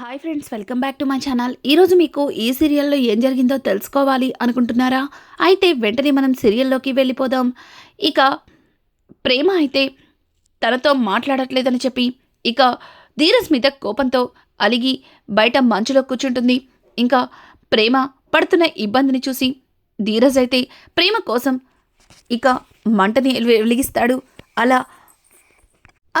Hi friends welcome back to my channel ఈరోజు మీకు ఈ సీరియల్లో ఏం జరిగిందో తెలుసుకోవాలి అనుకుంటున్నారా? అయితే వెంటనే మనం సీరియల్లోకి వెళ్ళిపోదాం. ఇక ప్రేమ అయితే తనతో మాట్లాడట్లేదని చెప్పి ఇక ధీరజ్ మీద కోపంతో అలిగి బయట మంచులో కూర్చుంటుంది. ఇంకా ప్రేమ పడుతున్న ఇబ్బందిని చూసి ధీరజ్ అయితే ప్రేమ కోసం ఇక మంటని వెలిగిస్తాడు. అలా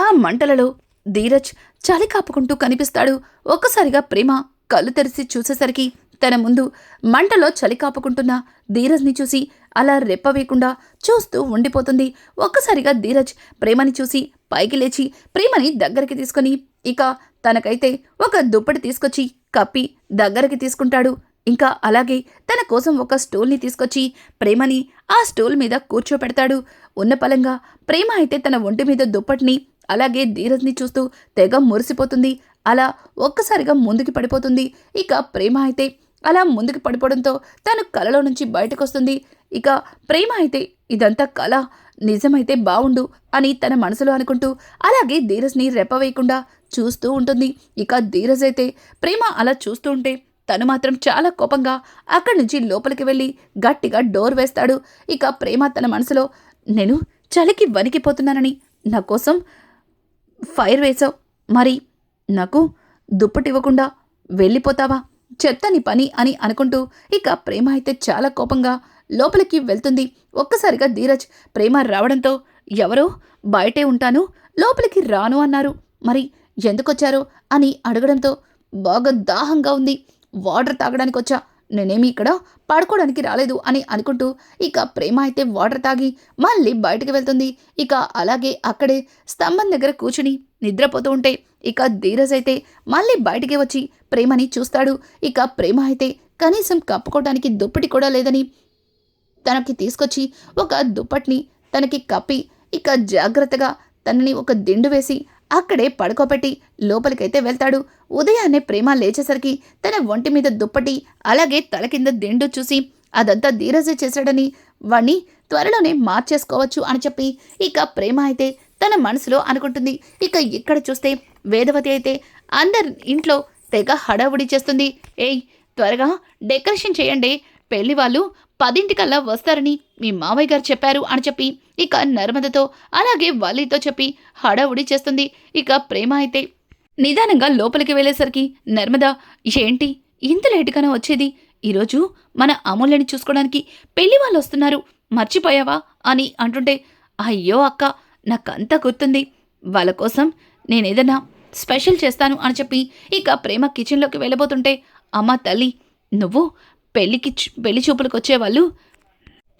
ఆ మంటలలో ధీరజ్ చలి కాపుకుంటూ కనిపిస్తాడు. ఒక్కసారిగా ప్రేమ కళ్ళు తెరిచి చూసేసరికి తన ముందు మంటలో చలి కాపుకుంటున్న ధీరజ్ని చూసి అలా రెప్పవేయకుండా చూస్తూ ఉండిపోతుంది. ఒక్కసారిగా ధీరజ్ ప్రేమని చూసి పైకి లేచి ప్రేమని దగ్గరికి తీసుకొని ఇక తనకైతే ఒక దుప్పటి తీసుకొచ్చి కప్పి దగ్గరికి తీసుకుంటాడు. ఇంకా అలాగే తన కోసం ఒక స్టూల్ని తీసుకొచ్చి ప్రేమని ఆ స్టూల్ మీద కూర్చోపెడతాడు. ఉన్న పలంగా ప్రేమ అయితే తన ఒంటి మీద దుప్పటిని అలాగే ధీరజ్ని చూస్తూ తెగ మురిసిపోతుంది. అలా ఒక్కసారిగా ముందుకి పడిపోతుంది. ఇక ప్రేమ అయితే అలా ముందుకు పడిపోవడంతో తను కలలో నుంచి బయటకు వస్తుంది ఇక ప్రేమ అయితే ఇదంతా కళ నిజమైతే బావుండు అని తన మనసులో అనుకుంటూ అలాగే ధీరజ్ని రెప్పవేయకుండా చూస్తూ ఉంటుంది. ఇక ధీరజ్ అయితే ప్రేమ అలా చూస్తూ ఉంటే తను మాత్రం చాలా కోపంగా అక్కడి నుంచి లోపలికి వెళ్ళి గట్టిగా డోర్ వేస్తాడు. ఇక ప్రేమ తన మనసులో నేను చలికి వణికిపోతున్నానని నా కోసం ఫైర్ వేసావు మరి నాకు దుప్పటివ్వకుండా వెళ్ళిపోతావా? చెత్తని నీ పని అని అనుకుంటూ ఇక ప్రేమ అయితే చాలా కోపంగా లోపలికి వెళ్తుంది. ఒక్కసారిగా ధీరజ్ ప్రేమ రావడంతో ఎవరో? బయటే ఉంటాను. లోపలికి రాను అన్నారు. మరి ఎందుకొచ్చారో? అని అడగడంతో బాగా దాహంగా ఉంది. వాటర్ తాగడానికి వచ్చా నేనేమి ఇక్కడ పడుకోవడానికి రాలేదు అని అనుకుంటూ ఇక ప్రేమ అయితే వాటర్ తాగి మళ్ళీ బయటకు వెళ్తుంది. ఇక అలాగే అక్కడే స్తంభం దగ్గర కూర్చుని నిద్రపోతూ ఉంటే ఇక ధీరజ్ అయితే మళ్ళీ బయటికి వచ్చి ప్రేమని చూస్తాడు. ఇక ప్రేమ అయితే కనీసం కప్పుకోవడానికి దుప్పటి కూడా లేదని తనకి తీసుకొచ్చి ఒక దుప్పటిని తనకి కప్పి ఇక జాగ్రత్తగా తనని ఒక దిండు వేసి అక్కడే పడుకోబెట్టి లోపలికైతే వెళ్తాడు. ఉదయాన్నే ప్రేమ లేచేసరికి తన ఒంటి మీద దుప్పటి అలాగే తల కింద దిండు చూసి అదంతా ధీరజే చేశాడని వాణ్ణి త్వరలోనే మార్చేసుకోవచ్చు అని చెప్పి ఇక ప్రేమ అయితే తన మనసులో అనుకుంటుంది. ఇక ఇక్కడ చూస్తే వేదవతి అయితే అందరి ఇంట్లో తెగ హడావుడి చేస్తుంది. ఏయ్ త్వరగా డెకరేషన్ చేయండి. పెళ్ళి వాళ్ళు పదింటికల్లా వస్తారని మీ మావయ్య గారు చెప్పారు అని చెప్పి ఇక నర్మదతో అలాగే వల్లితో చెప్పి హడావుడి చేస్తుంది. ఇక ప్రేమ అయితే నిదానంగా లోపలికి వెళ్ళేసరికి నర్మద ఏంటి? ఇంత లేటుగానే వచ్చేది? ఈరోజు మన అమూల్యని చూసుకోవడానికి పెళ్ళి వాళ్ళు వస్తున్నారు. మర్చిపోయావా? అని అంటుంటే అయ్యో అక్క నాకంతా గుర్తుంది. వాళ్ళ కోసం నేనేదన్నా స్పెషల్ చేస్తాను అని చెప్పి ఇక ప్రేమ కిచెన్లోకి వెళ్ళబోతుంటే అమ్మ తల్లి నువ్వు పెళ్ళికి పెళ్ళి చూపులకు వచ్చేవాళ్ళు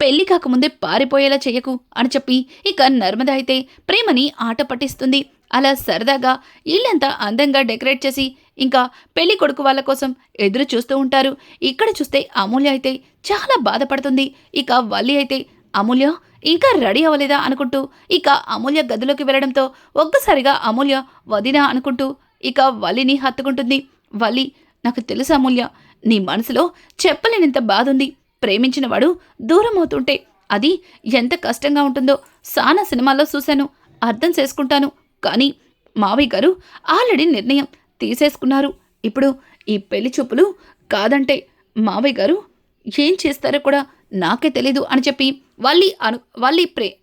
పెళ్ళి కాకముందే పారిపోయేలా చేయకు అని చెప్పి ఇక నర్మద అయితే ప్రేమని ఆట పట్టిస్తుంది. అలా సరదాగా ఇల్లంతా అందంగా డెకరేట్ చేసి ఇంకా పెళ్ళి కొడుకు వాళ్ళ కోసం ఎదురు చూస్తూ ఉంటారు. ఇక్కడ చూస్తే అమూల్య అయితే చాలా బాధపడుతుంది. ఇక వల్లి అయితే అమూల్య ఇంకా రెడీ అవ్వలేదా? అనుకుంటూ ఇక అమూల్య గదిలోకి వెళ్ళడంతో ఒక్కసారిగా అమూల్య వదినా అనుకుంటూ ఇక వల్లిని హత్తుకుంటుంది. వల్లి నాకు తెలుసు అమూల్య నీ మనసులో చెప్పలేనంత బాధ ఉంది ప్రేమించిన దూరం అవుతుంటే అది ఎంత కష్టంగా ఉంటుందో సానా సినిమాల్లో చూశాను అర్థం చేసుకుంటాను. కానీ మావయ్య గారు ఆల్రెడీ నిర్ణయం తీసేసుకున్నారు. ఇప్పుడు ఈ పెళ్ళి చూపులు కాదంటే మావయ్య గారు ఏం చేస్తారో కూడా నాకే తెలీదు అని చెప్పి వాళ్ళి అను వాళ్ళి ప్రే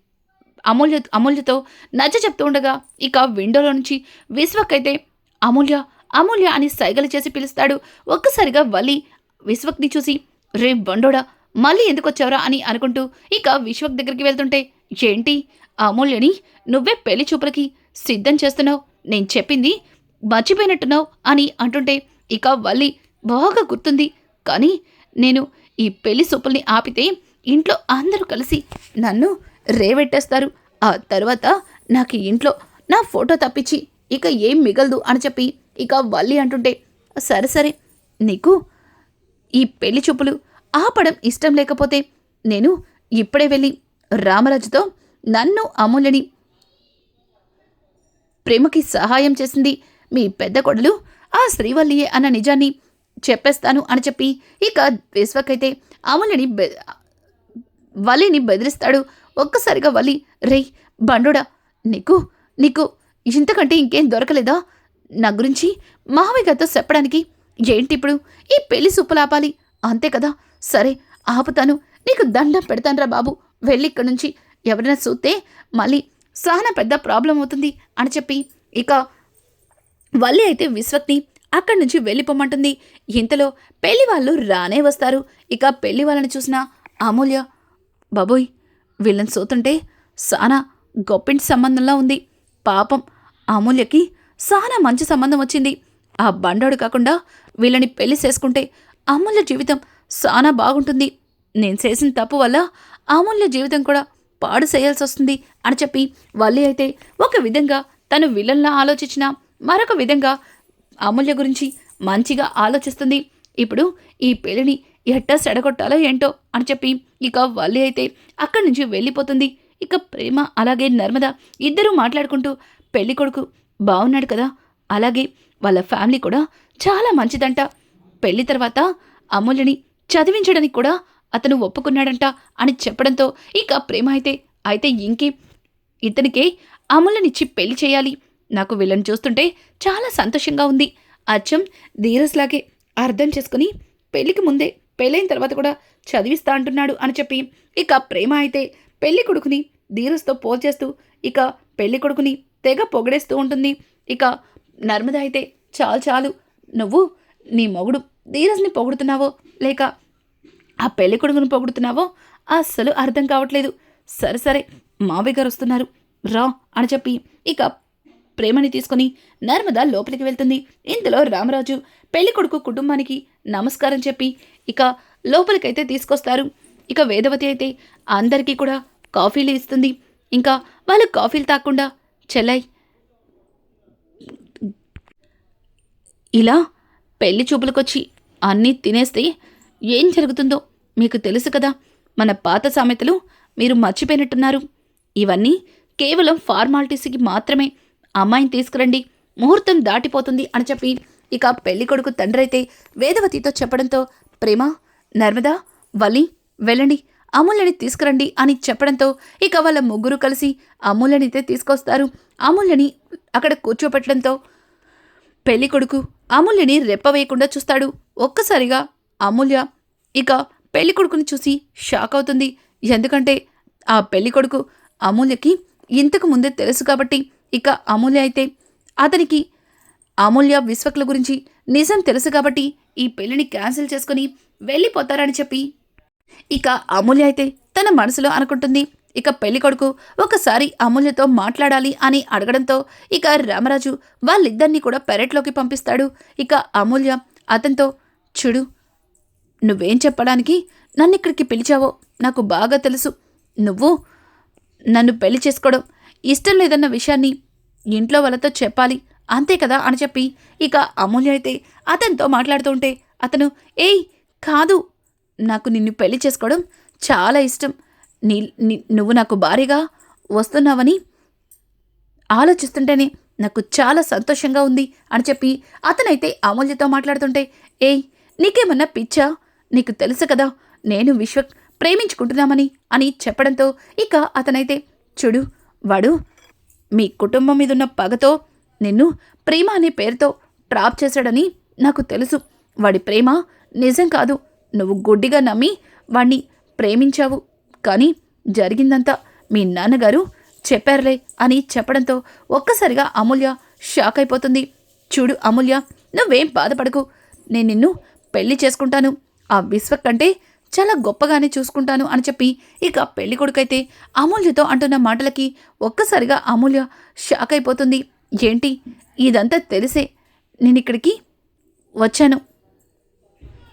అమూల్య అమూల్యతో నచ్చ చెప్తూ ఉండగా ఇక విండోలో నుంచి విశ్వకైతే అమూల్య అమూల్య అని సైగలు చేసి పిలుస్తాడు. ఒక్కసారిగా వలి విశ్వక్ని చూసి రే బండోడా మళ్ళీ ఎందుకు వచ్చావురా? అని అనుకుంటూ ఇక విశ్వక్ దగ్గరికి వెళ్తుంటే ఏంటి అమూల్యని నువ్వే పెళ్ళి చూపులకి సిద్ధం చేస్తున్నావు. నేను చెప్పింది మర్చిపోయినట్టున్నావు అని అంటుంటే ఇక వల్లి బాగా గుర్తుంది. కానీ నేను ఈ పెళ్ళి సూపుల్ని ఆపితే ఇంట్లో అందరూ కలిసి నన్ను రేవెట్టేస్తారు. ఆ తర్వాత నాకు ఇంట్లో నా ఫోటో తప్పించి ఇక ఏం మిగలదు అని చెప్పి ఇక వల్లి అంటుంటే సరే సరే నీకు ఈ పెళ్ళి చూపులు ఆపడం ఇష్టం లేకపోతే నేను ఇప్పుడే వెళ్ళి రామరాజుతో నన్ను అమూల్యని ప్రేమకి సహాయం చేసింది మీ పెద్ద కొడలు ఆ శ్రీవల్లియే అన్న నిజాన్ని చెప్పేస్తాను అని చెప్పి ఇక విశ్వకైతే అమూల్యని బె వలిని బెదిరిస్తాడు. ఒక్కసారిగా వలి రేయ్ బండుడా నీకు నీకు ఇంతకంటే ఇంకేం దొరకలేదా? నా గురించి మావయ్య గారితో చెప్పడానికి ఏంటి ఇప్పుడు ఈ పెళ్ళి సుప్పులాపాలి అంతే కదా? సరే ఆపుతాను. నీకు దండం పెడతానురా బాబు. వెళ్ళి ఇక్కడి నుంచి ఎవరైనా చూస్తే మళ్ళీ చాలా పెద్ద ప్రాబ్లం అవుతుంది అని చెప్పి. ఇక వల్లి అయితే విశ్వక్ని అక్కడి నుంచి వెళ్ళిపోమంటుంది. ఇంతలో పెళ్ళి వాళ్ళు రానే వస్తారు. ఇక పెళ్ళి వాళ్ళని చూసిన అమూల్య బాబోయ్ వీళ్ళని చూస్తుంటే సానా గొప్పింటి సంబంధంలా ఉంది. పాపం అమూల్యకి చాలా మంచి సంబంధం వచ్చింది. ఆ బండోడు కాకుండా వీళ్ళని పెళ్ళి చేసుకుంటే అమూల్య జీవితం చాలా బాగుంటుంది. నేను చేసిన తప్పు వల్ల అమూల్య జీవితం కూడా పాడు చేయాల్సి వస్తుంది అని చెప్పి వల్లి అయితే ఒక విధంగా తను విలన్లా ఆలోచించిన మరొక విధంగా అమూల్య గురించి మంచిగా ఆలోచిస్తుంది. ఇప్పుడు ఈ పెళ్ళిని ఎట్టా సెడగొట్టాలో ఏంటో అని చెప్పి ఇక వల్లి అయితే అక్కడి నుంచి వెళ్ళిపోతుంది. ఇక ప్రేమ అలాగే నర్మద ఇద్దరూ మాట్లాడుకుంటూ పెళ్ళి కొడుకు బాగున్నాడు కదా. అలాగే వాళ్ళ ఫ్యామిలీ కూడా చాలా మంచిదంట. పెళ్ళి తర్వాత అమూల్యని చదివించడానికి కూడా అతను ఒప్పుకున్నాడంట అని చెప్పడంతో ఇక ప్రేమ అయితే అయితే ఇంకే. ఇతనికే అమూల్యనిచ్చి పెళ్ళి చేయాలి. నాకు వీళ్ళని చూస్తుంటే చాలా సంతోషంగా ఉంది. అచ్చం ధీరస్లాగే అర్థం చేసుకుని పెళ్ళికి ముందే పెళ్ళైన తర్వాత కూడా చదివిస్తా అంటున్నాడు అని చెప్పి ఇక ప్రేమ అయితే పెళ్ళి కొడుకుని ధీరస్తో పోల్చేస్తూ ఇక పెళ్ళి కొడుకుని తెగ పొగడేస్తూ ఉంటుంది. ఇక నర్మద అయితే చాలు చాలు నువ్వు నీ మొగుడు ధీరజ్ని పొగుడుతున్నావో లేక ఆ పెళ్ళి కొడుకును పొగుడుతున్నావో అస్సలు అర్థం కావట్లేదు. సరే సరే మావయ్య గారు వస్తున్నారు. రా అని చెప్పి ఇక ప్రేమని తీసుకొని నర్మద లోపలికి వెళ్తుంది. ఇందులో రామరాజు పెళ్ళి కొడుకు కుటుంబానికి నమస్కారం చెప్పి ఇక లోపలికైతే తీసుకొస్తారు. ఇక వేదవతి అయితే అందరికీ కూడా కాఫీలు ఇస్తుంది. ఇంకా వాళ్ళు కాఫీలు తాకుండా చెలై ఇలా పెళ్ళి చూపులకొచ్చి అన్నీ తినేస్తే ఏం జరుగుతుందో మీకు తెలుసు కదా. మన పాత సామెతలు మీరు మర్చిపోయినట్టున్నారు. ఇవన్నీ కేవలం ఫార్మాలిటీస్కి మాత్రమే. అమ్మాయిని తీసుకురండి ముహూర్తం దాటిపోతుంది అని చెప్పి ఇక పెళ్ళి కొడుకు తండ్రి అయితే వేదవతితో చెప్పడంతో ప్రేమ నర్మదా వలి వెళ్ళండి అమూల్యని తీసుకురండి అని చెప్పడంతో ఇక వాళ్ళ ముగ్గురు కలిసి అమూల్యనితే తీసుకొస్తారు. అమూల్యని అక్కడ కూర్చోపెట్టడంతో పెళ్ళి కొడుకు అమూల్యని రెప్పవేయకుండా చూస్తాడు. ఒక్కసారిగా అమూల్య ఇక పెళ్ళి కొడుకుని చూసి షాక్ అవుతుంది. ఎందుకంటే ఆ పెళ్ళి కొడుకు అమూల్యకి ఇంతకు ముందే తెలుసు కాబట్టి ఇక అమూల్య అయితే అతనికి అమూల్య విశ్వకుల గురించి నిజం తెలుసు కాబట్టి ఈ పెళ్ళిని క్యాన్సిల్ చేసుకుని వెళ్ళిపోతారని చెప్పి ఇక అమూల్య అయితే తన మనసులో అనుకుంటుంది ఇక పెళ్ళి కొడుకు ఒకసారి అమూల్యతో మాట్లాడాలి అని అడగడంతో ఇక రామరాజు వాళ్ళిద్దరినీ కూడా పెరట్లోకి పంపిస్తాడు. ఇక అమూల్య అతనితో చూడు నువ్వేం చెప్పడానికి నన్ను ఇక్కడికి పిలిచావో నాకు బాగా తెలుసు. నువ్వు నన్ను పెళ్ళి చేసుకోవడం ఇష్టం లేదన్న విషయాన్ని ఇంట్లో వాళ్ళతో చెప్పాలి అంతే కదా? అని చెప్పి ఇక అమూల్య అయితే అతనితో మాట్లాడుతూ ఉంటే అతను ఏయ్ కాదు నాకు నిన్ను పెళ్ళి చేసుకోవడం చాలా ఇష్టం. నీ నువ్వు నాకు భారీగా వస్తున్నావని ఆలోచిస్తుంటేనే నాకు చాలా సంతోషంగా ఉంది అని చెప్పి అతనైతే అమూల్యతో మాట్లాడుతుంటే ఏయ్ నీకేమన్నా పిచ్చా? నీకు తెలుసు కదా నేను విశ్వ ప్రేమించుకుంటున్నామని అని చెప్పడంతో ఇక అతనైతే చూడు వాడు మీ కుటుంబం మీద ఉన్న పగతో నిన్ను ప్రేమ అనే పేరుతో ట్రాప్ చేశాడని నాకు తెలుసు. వాడి ప్రేమ నిజం కాదు. నువ్వు గుడ్డిగా నమ్మి వాణ్ణి ప్రేమించావు. కానీ జరిగిందంతా మీ నాన్నగారు చెప్పారులే అని చెప్పడంతో ఒక్కసారిగా అమూల్య షాక్ అయిపోతుంది. చూడు అమూల్య నువ్వేం బాధపడకు. నేను నిన్ను పెళ్ళి చేసుకుంటాను. ఆ విశ్వ కంటే చాలా గొప్పగానే చూసుకుంటాను అని చెప్పి ఇక పెళ్ళి కొడుకైతే అమూల్యతో అంటున్న మాటలకి ఒక్కసారిగా అమూల్య షాక్ అయిపోతుంది. ఏంటి? ఇదంతా తెలిసే నేను ఇక్కడికి వచ్చాను.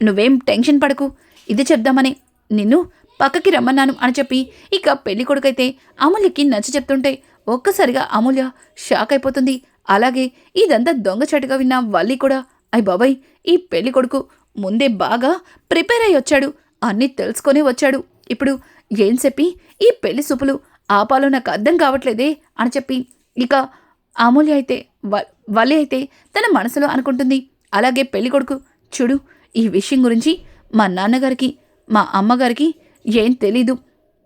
నువ్వేం టెన్షన్ పడకు. ఇది చెప్దామని నిన్ను పక్కకి రమ్మన్నాను అని చెప్పి ఇక పెళ్ళి కొడుకైతే అమూల్యకి నచ్చ చెప్తుంటే ఒక్కసారిగా అమూల్య షాక్ అయిపోతుంది. అలాగే ఇదంతా దొంగచాటుగా విన్న వల్లి కూడా అయ్ బాబాయ్ ఈ పెళ్ళి కొడుకు ముందే బాగా ప్రిపేర్ అయ్యి వచ్చాడు. అన్నీ తెలుసుకొని వచ్చాడు. ఇప్పుడు ఏం చెప్పి ఈ పెళ్ళి సూపులు ఆపాలో నాకు అర్థం కావట్లేదే అని చెప్పి ఇక అమూల్య అయితే వల్లి అయితే తన మనసులో అనుకుంటుంది. అలాగే పెళ్ళి కొడుకు చూడు ఈ విషయం గురించి మా నాన్నగారికి మా అమ్మగారికి ఏం తెలీదు.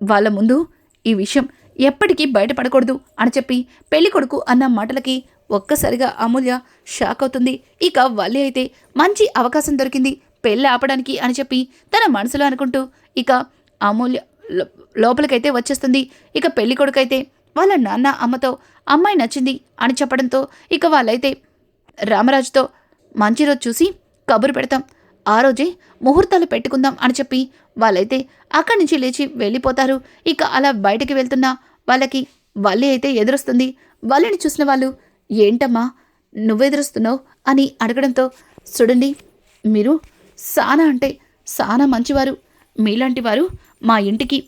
వాళ్ళ ముందు ఈ విషయం ఎప్పటికీ బయటపడకూడదు అని చెప్పి పెళ్ళి కొడుకు అన్న మాటలకి ఒక్కసారిగా అమూల్య షాక్ అవుతుంది. ఇక వల్లి అయితే మంచి అవకాశం దొరికింది పెళ్ళి ఆపడానికి అని చెప్పి తన మనసులో అనుకుంటూ ఇక అమూల్య లో- లోపలికైతే వచ్చేస్తుంది. ఇక పెళ్ళి కొడుకైతే వాళ్ళ నాన్న అమ్మతో అమ్మాయి నచ్చింది అని చెప్పడంతో ఇక వాళ్ళైతే రామరాజుతో మంచి రోజు చూసి కబురు పెడతాం. ఆ రోజే ముహూర్తాలు పెట్టుకుందాం అని చెప్పి వాళ్ళైతే అక్కడి నుంచి లేచి వెళ్ళిపోతారు. ఇక అలా బయటికి వెళ్తున్న వాళ్ళకి వల్లి అయితే ఎదురొస్తుంది. వల్లిని చూసిన వాళ్ళు ఏంటమ్మా నువ్వెదురుస్తున్నావు? అని అడగడంతో చూడండి మీరు సానా అంటే సానా మంచివారు. మీలాంటి వారు మా ఇంటికి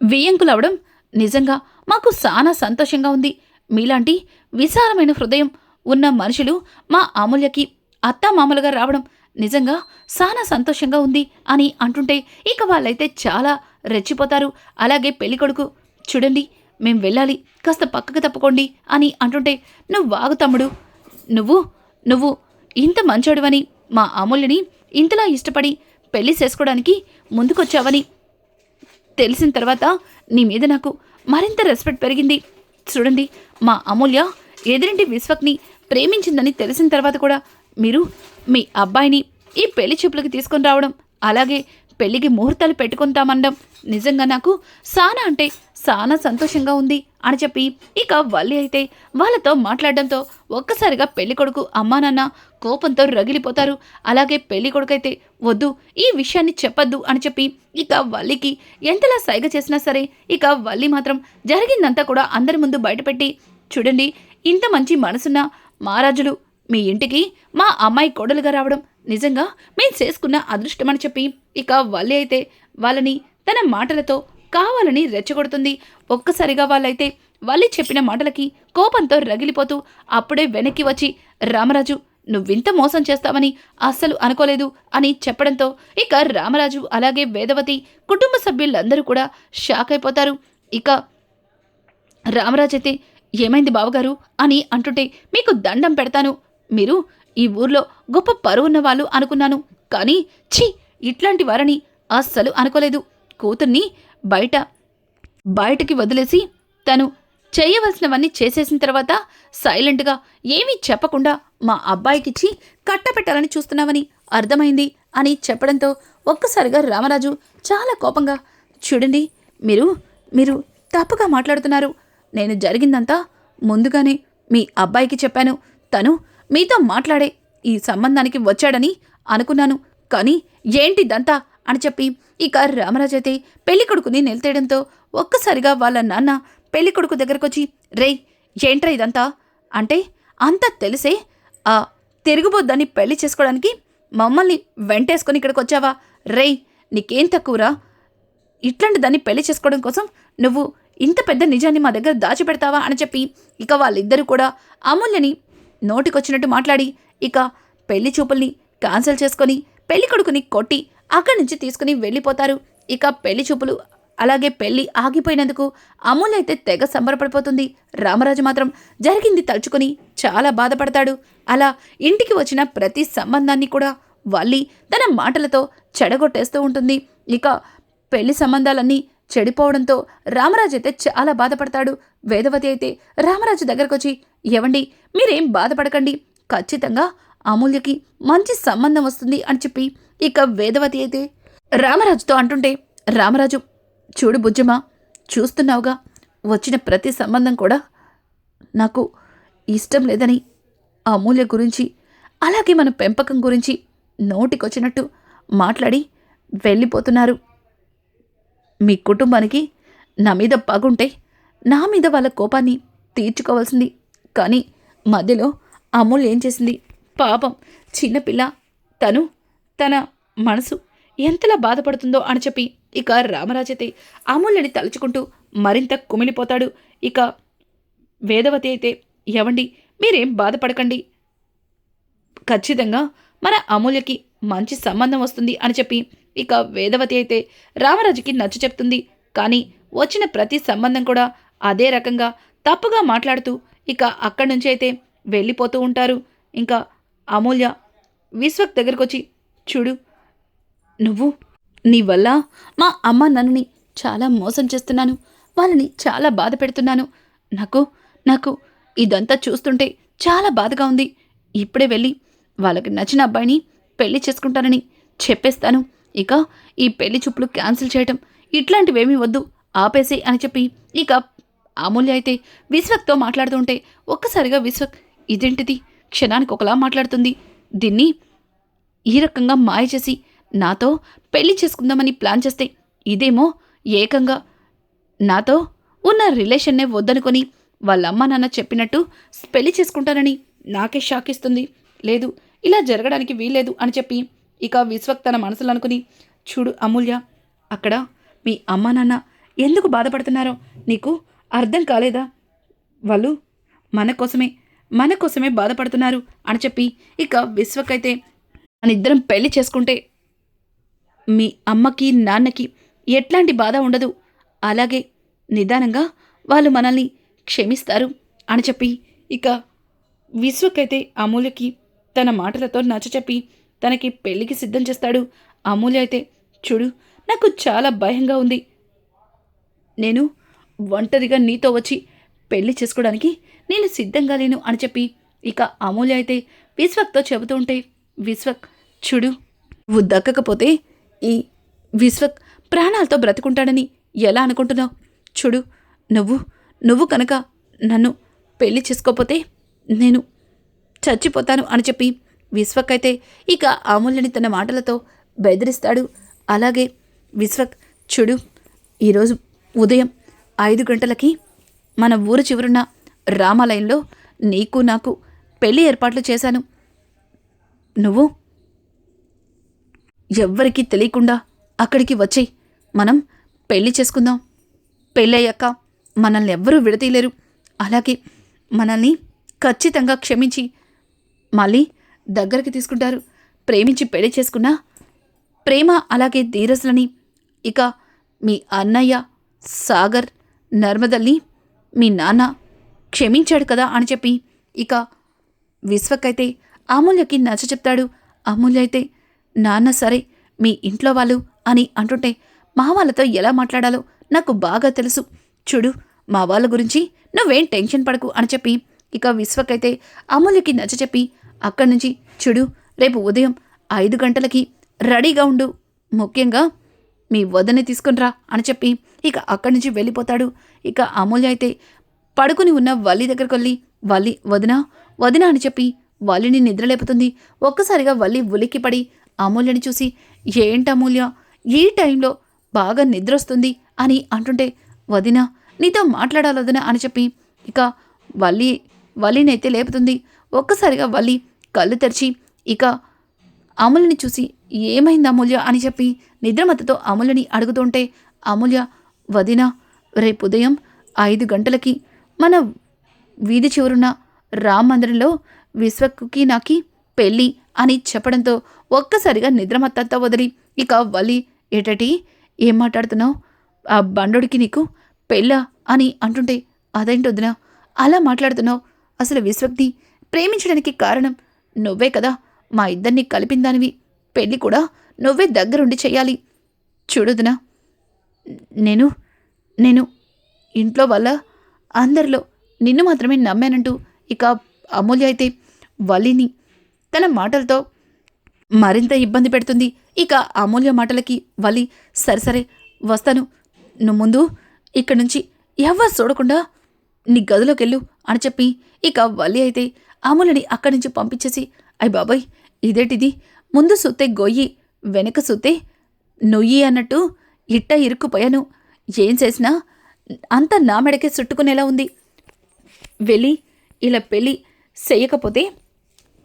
వియ్యంకులవడం నిజంగా మాకు సానా సంతోషంగా ఉంది. మీలాంటి విశాలమైన హృదయం ఉన్న మనుషులు మా అమూల్యకి అత్త మామూలుగా రావడం నిజంగా చాలా సంతోషంగా ఉంది అని అంటుంటే ఇక వాళ్ళైతే చాలా రెచ్చిపోతారు. అలాగే పెళ్ళికొడుకు చూడండి మేం వెళ్ళాలి కాస్త పక్కకు తప్పుకోండి అని అంటుంటే నువ్వు వాగు తమ్ముడు నువ్వు నువ్వు ఇంత మంచోడివని మా అమూల్యని ఇంతలా ఇష్టపడి పెళ్ళి చేసుకోవడానికి ముందుకొచ్చావని తెలిసిన తర్వాత నీ మీద నాకు మరింత రెస్పెక్ట్ పెరిగింది. చూడండి మా అమూల్య ఎదురింటి విశ్వక్ని ప్రేమించిందని తెలిసిన తర్వాత కూడా మీరు మీ అబ్బాయిని ఈ పెళ్ళి చూపులకి తీసుకొని రావడం అలాగే పెళ్ళికి ముహూర్తాలు పెట్టుకుంటామనడం నిజంగా నాకు సానా అంటే సానా సంతోషంగా ఉంది అని చెప్పి ఇక వల్లి అయితే వాళ్ళతో మాట్లాడడంతో ఒక్కసారిగా పెళ్ళి కొడుకు అమ్మా నాన్న కోపంతో రగిలిపోతారు. అలాగే పెళ్ళి కొడుకైతే వద్దు ఈ విషయాన్ని చెప్పొద్దు అని చెప్పి ఇక వల్లికి ఎంతలా సైగ చేసినా సరే ఇక వల్లి మాత్రం జరిగిందంతా కూడా అందరి ముందు బయటపెట్టి చూడండి ఇంత మంచి మనసున్న మహారాజులు మీ ఇంటికి మా అమ్మాయి కోడలుగా రావడం నిజంగా మేము చేసుకున్న అదృష్టం అని చెప్పి ఇక వల్లి అయితే వాళ్ళని తన మాటలతో కావాలని రెచ్చగొడుతుంది. ఒక్కసారిగా వాళ్ళైతే వల్లి చెప్పిన మాటలకి కోపంతో రగిలిపోతూ అప్పుడే వెనక్కి వచ్చి రామరాజు నువ్వింత మోసం చేస్తావని అస్సలు అనుకోలేదు అని చెప్పడంతో ఇక రామరాజు అలాగే వేదవతి కుటుంబ సభ్యులందరూ కూడా షాక్ అయిపోతారు. ఇక రామరాజు అయితే ఏమైంది బావగారు? అని అంటుంటే మీకు దండం పెడతాను మీరు ఈ ఊర్లో గొప్ప పరువున్న వాళ్ళు అనుకున్నాను. కానీ ఛీ ఇట్లాంటి వారని అస్సలు అనుకోలేదు. కూతుర్ని బయట బయటకి వదిలేసి తను చేయవలసినవన్నీ చేసేసిన తర్వాత సైలెంట్గా ఏమీ చెప్పకుండా మా అబ్బాయికిచ్చి కట్టపెట్టాలని చూస్తున్నావని అర్థమైంది అని చెప్పడంతో ఒక్కసారిగా రామరాజు చాలా కోపంగా చూడండి మీరు మీరు తప్పుగా మాట్లాడుతున్నారు. నేను జరిగిందంతా ముందుగానే మీ అబ్బాయికి చెప్పాను. తను మీతో మాట్లాడే ఈ సంబంధానికి వచ్చాడని అనుకున్నాను. కానీ ఏంటిదంతా అని చెప్పి ఇక రామరాజైతే పెళ్ళి కొడుకుని నిలతేయడంతో ఒక్కసారిగా వాళ్ళ నాన్న పెళ్ళి కొడుకు దగ్గరకొచ్చి రేయ్ ఏంట్రా ఇదంతా? అంటే అంతా తెలిసే ఆ తిరుగుబోద్దని పెళ్ళి చేసుకోవడానికి మమ్మల్ని వెంటేసుకొని ఇక్కడికి వచ్చావా రేయ్ నీకేం తక్కువరా? ఇట్లాంటి దాన్ని పెళ్ళి చేసుకోవడం కోసం నువ్వు ఇంత పెద్ద నిజాన్ని మా దగ్గర దాచిపెడతావా? అని చెప్పి ఇక వాళ్ళిద్దరూ కూడా అమూల్యని నోటికొచ్చినట్టు మాట్లాడి. ఇక పెళ్ళి చూపుల్ని క్యాన్సిల్ చేసుకొని పెళ్ళి కొడుకుని కొట్టి అక్కడి నుంచి తీసుకుని వెళ్ళిపోతారు. ఇక పెళ్ళి చూపులు అలాగే పెళ్ళి ఆగిపోయినందుకు అమూల్య అయితే తెగ సంబరపడిపోతుంది. రామరాజు మాత్రం జరిగింది తలుచుకుని చాలా బాధపడతాడు. అలా ఇంటికి వచ్చిన ప్రతి సంబంధాన్ని కూడా వల్లి తన మాటలతో చెడగొట్టేస్తూ ఉంటుంది. ఇక పెళ్ళి సంబంధాలన్నీ చెడిపోవడంతో రామరాజు అయితే చాలా బాధపడతాడు. వేదవతి అయితే రామరాజు దగ్గరకొచ్చి ఏవండి మీరేం బాధపడకండి. ఖచ్చితంగా అమూల్యకి మంచి సంబంధం వస్తుంది అని చెప్పి ఇక వేదవతి అయితే రామరాజుతో అంటుంటే రామరాజు చూడు బుజ్జమా చూస్తున్నావుగా. వచ్చిన ప్రతి సంబంధం కూడా నాకు ఇష్టం లేదని అమూల్య గురించి అలాగే మన పెంపకం గురించి నోటికొచ్చినట్టు మాట్లాడి వెళ్ళిపోతున్నారు. మీ కుటుంబానికి నా మీద పగుంటే నా మీద వాళ్ళ కోపాన్ని తీర్చుకోవాల్సింది. కానీ మధ్యలో అమూల్ ఏం చేసింది? పాపం చిన్నపిల్ల తను తన మనసు ఎంతలా బాధపడుతుందో అని చెప్పి ఇక రామరాజైతే అమూల్యని తలుచుకుంటూ మరింత కుమిలిపోతాడు. ఇక వేదవతి అయితే ఎవండి మీరేం బాధపడకండి. ఖచ్చితంగా మన అమూల్యకి మంచి సంబంధం వస్తుంది అని చెప్పి ఇక వేదవతి అయితే రామరాజుకి నచ్చ చెప్తుంది. కానీ వచ్చిన ప్రతి సంబంధం కూడా అదే రకంగా తప్పుగా మాట్లాడుతూ ఇక అక్కడి నుంచి అయితే వెళ్ళిపోతూ ఉంటారు. ఇంకా అమూల్య విశ్వక్ దగ్గరకు వచ్చి చూడు నువ్వు నీ వల్ల మా అమ్మ నన్నుని చాలా మోసం చేస్తున్నాను. వాళ్ళని చాలా బాధ పెడుతున్నాను. నాకు నాకు ఇదంతా చూస్తుంటే చాలా బాధగా ఉంది. ఇప్పుడే వెళ్ళి వాళ్ళకి నచ్చిన అబ్బాయిని పెళ్ళి చేసుకుంటానని చెప్పేస్తాను. ఇక ఈ పెళ్ళి చూపులు క్యాన్సిల్ చేయటం ఇట్లాంటివేమీ వద్దు ఆపేసి అని చెప్పి ఇక అమూల్య అయితే విశ్వక్తో మాట్లాడుతుంటే ఒక్కసారిగా విశ్వక్ ఇదేంటిది? క్షణానికి ఒకలా మాట్లాడుతుంది. దీన్ని ఈ రకంగా మాయ చేసి నాతో పెళ్ళి చేసుకుందామని ప్లాన్ చేస్తే ఇదేమో ఏకంగా నాతో ఉన్న రిలేషన్నే వద్దనుకొని వాళ్ళ అమ్మ నాన్న చెప్పినట్టు పెళ్ళి చేసుకుంటానని నాకే షాక్ ఇస్తుంది. లేదు ఇలా జరగడానికి వీల్లేదు అని చెప్పి ఇక విశ్వక్ తన మనసులో అనుకుని చూడు అమూల్య అక్కడ మీ అమ్మ నాన్న ఎందుకు బాధపడుతున్నారో నీకు అర్థం కాలేదా? వాళ్ళు మన కోసమే మన కోసమే బాధపడుతున్నారు అని చెప్పి ఇక విశ్వకైతే మన ఇద్దరం పెళ్ళి చేసుకుంటే మీ అమ్మకి నాన్నకి ఎట్లాంటి బాధ ఉండదు. అలాగే నిదానంగా వాళ్ళు మనల్ని క్షమిస్తారు అని చెప్పి ఇక విశ్వకైతే అమూల్యకి తన మాటలతో నచ్చచెప్పి తనకి పెళ్ళికి సిద్ధం చేస్తాడు. అమూల్య అయితే చూడు నాకు చాలా భయంగా ఉంది. నేను ఒంటరిగా నీతో వచ్చి పెళ్ళి చేసుకోవడానికి నేను సిద్ధంగా లేను అని చెప్పి ఇక అమూల్య అయితే విశ్వక్తో చెబుతూ ఉంటే విశ్వక్ చూడు నువ్వు దక్కకపోతే ఈ విశ్వక్ ప్రాణాలతో బ్రతుకుంటాడని ఎలా అనుకుంటున్నావు? చూడు నువ్వు నువ్వు కనుక నన్ను పెళ్ళి చేసుకోకపోతే నేను చచ్చిపోతాను అని చెప్పి విశ్వక్ అయితే ఇక అమూల్యని తన మాటలతో బెదిరిస్తాడు. అలాగే విశ్వక్ చూడు ఈరోజు ఉదయం ఐదు గంటలకి మన ఊరు చివరున్న రామాలయంలో నీకు నాకు పెళ్ళి ఏర్పాట్లు చేశాను. నువ్వు? ఎవ్వరికీ తెలియకుండా అక్కడికి వచ్చి మనం పెళ్ళి చేసుకుందాం. పెళ్ళయ్యాక మనల్ని ఎవ్వరూ విడతీయలేరు. అలాగే మనల్ని ఖచ్చితంగా క్షమించి. మళ్ళీ దగ్గరికి తీసుకుంటారు. ప్రేమించి పెళ్ళి చేసుకున్న ప్రేమ అలాగే ధీరస్లని. ఇక మీ అన్నయ్య సాగర్ నర్మదల్ని మీ నాన్న క్షమించాడు కదా అని చెప్పి ఇక విశ్వకైతే అమూల్యకి నచ్చ చెప్తాడు. అమూల్య అయితే నాన్న సరే మీ ఇంట్లో వాళ్ళు అని అంటుంటే మా వాళ్ళతో ఎలా మాట్లాడాలో నాకు బాగా తెలుసు. చూడు మా వాళ్ళ గురించి నువ్వేం టెన్షన్ పడకు అని చెప్పి ఇక విశ్వకైతే అమూల్యకి నచ్చ చెప్పి అక్కడి నుంచి చూడు రేపు ఉదయం ఐదు గంటలకి రెడీగా ఉండు. ముఖ్యంగా మీ వదని తీసుకునిరా అని చెప్పి ఇక అక్కడి నుంచి వెళ్ళిపోతాడు. ఇక అమూల్య అయితే పడుకుని ఉన్న వల్లి దగ్గరకు వెళ్ళి వల్లి వదినా వదినా అని చెప్పి వల్లిని నిద్రలేపుతుంది ఒక్కసారిగా వల్లి ఉలిక్కిపడి అమూల్యని చూసి ఏంటి అమూల్య ఈ టైంలో బాగా నిద్రొస్తుంది అని అంటుంటే వదినా నీతో మాట్లాడాలి వదినా అని చెప్పి ఇక వల్లి వల్లినైతే లేపుతుంది. ఒక్కసారిగా వల్లి కళ్ళు తెరిచి ఇక అమూల్యని చూసి ఏమైంది అమూల్య అని చెప్పి నిద్రమత్తతో అమూల్యని అడుగుతుంటే అమూల్య వదిన రేపు ఉదయం ఐదు గంటలకి మన వీధి చివరున్న రామ్ మందిరంలో విశ్వక్కి నాకి పెళ్ళి అని చెప్పడంతో ఒక్కసారిగా నిద్రమత్తంతా వదిలి ఇక వలి ఏటటి ఏం మాట్లాడుతున్నావు? ఆ బండోడికి నీకు పెళ్ళా అని అంటుంటే అదేంటి అదేంటొద్దునా అలా మాట్లాడుతున్నావు? అసలు విశ్వక్ని ప్రేమించడానికి కారణం నువ్వే కదా మా ఇద్దరిని కలిపిందానివి. పెళ్ళి కూడా నువ్వే దగ్గరుండి చెయ్యాలి. చూడుదునా నేను నేను ఇంట్లో వల్ల అందరిలో నిన్ను మాత్రమే నమ్మానంటూ ఇక అమూల్య అయితే వలిని తన మాటలతో మరింత ఇబ్బంది పెడుతుంది. ఇక అమూల్య మాటలకి వలి సరే సరే వస్తాను. నువ్వు ముందు ఇక్కడి నుంచి ఎవరు చూడకుండా నీ గదిలోకి వెళ్ళు అని చెప్పి ఇక వల్లి అయితే అమూల్యని అక్కడి నుంచి పంపించేసి అయ్ బాబాయ్ ఇదేటిది? ముందు సుత్తే గొయ్యి వెనక సుత్తే నొయ్యి అన్నట్టు ఇట్ట ఇరుక్కుపోయాను. ఏం చేసినా అంత నా మెడకే చుట్టుకునేలా ఉంది. వెళ్ళి ఇలా పెళ్ళి చేయకపోతే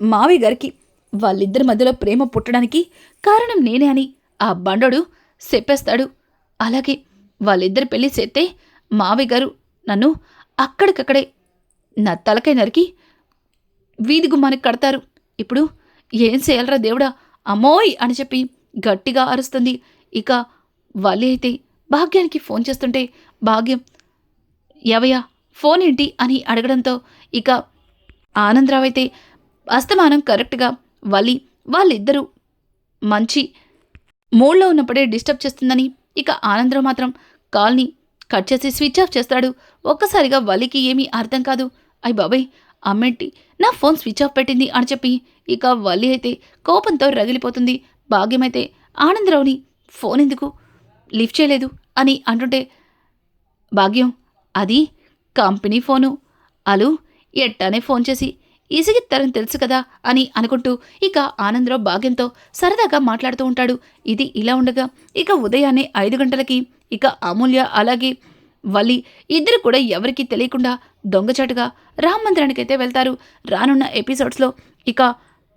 మావి గారికి వాళ్ళిద్దరి మధ్యలో ప్రేమ పుట్టడానికి కారణం నేనే అని ఆ బండోడు చెప్పేస్తాడు. అలాగే వాళ్ళిద్దరు పెళ్ళి చేస్తే మావి గారు నన్ను అక్కడికక్కడే నా తలకై నరికి వీధి గుమ్మానికి కడతారు. ఇప్పుడు ఏం చేయాలరా దేవుడా? అమ్మోయ్! అని చెప్పి గట్టిగా అరుస్తుంది. ఇక వల్లి అయితే భాగ్యానికి ఫోన్ చేస్తుంటే భాగ్యం ఎవయా ఫోన్ ఏంటి? అని అడగడంతో ఇక ఆనందరావు అయితే అస్తమానం కరెక్ట్గా వలి వాళ్ళిద్దరూ మంచి మూడ్లో ఉన్నప్పుడే డిస్టర్బ్ చేస్తుందని ఇక ఆనందరావు మాత్రం కాల్ని కట్ చేసి స్విచ్ ఆఫ్ చేస్తాడు. ఒక్కసారిగా వలికి ఏమీ అర్థం కాదు. అయ్యి బాబాయ్! అమ్మేంటి నా ఫోన్ స్విచ్ ఆఫ్ పెట్టింది అని చెప్పి ఇక వల్లి అయితే కోపంతో రగిలిపోతుంది. భాగ్యమైతే ఆనందరావుని ఫోన్ ఎందుకు? లిఫ్ట్ చేయలేదు అని అంటుంటే భాగ్యం అది కంపెనీ ఫోను. అలు ఎట్టానే ఫోన్ చేసి ఇసిగిత్తారని తెలుసు కదా అని అనుకుంటూ ఇక ఆనందరావు భాగ్యంతో సరదాగా మాట్లాడుతూ ఉంటాడు. ఇది ఇలా ఉండగా ఇక ఉదయాన్నే ఐదు గంటలకి ఇక అమూల్య అలాగే వలి ఇద్దరు కూడా ఎవరికీ తెలియకుండా దొంగచాటుగా రామ్ మందిరానికైతే వెళ్తారు. రానున్న ఎపిసోడ్స్లో ఇక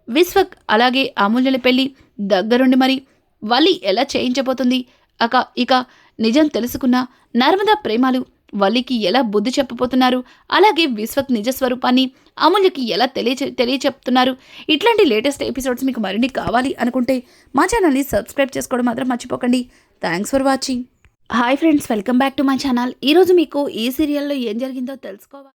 విశ్వక్ అలాగే అమూల్యల పెళ్ళి దగ్గరుండి మరి వలి ఎలా చేయించబోతుంది? అక ఇక నిజం తెలుసుకున్న నర్మదా ప్రేమాలు వల్లికి ఎలా బుద్ధి చెప్పబోతున్నారు? అలాగే విశ్వక్ నిజ స్వరూపాన్ని అమూల్యకి ఎలా తెలియ తెలియచెప్తున్నారు? ఇట్లాంటి లేటెస్ట్ ఎపిసోడ్స్ మీకు మరిన్ని కావాలి అనుకుంటే మా ఛానల్ని సబ్స్క్రైబ్ చేసుకోవడం మాత్రం మర్చిపోకండి. Thanks for watching hi friends welcome back to my channel ఈరోజు మీకు ఈ సీరియల్లో ఏం జరిగిందో తెలుసుకోవాలి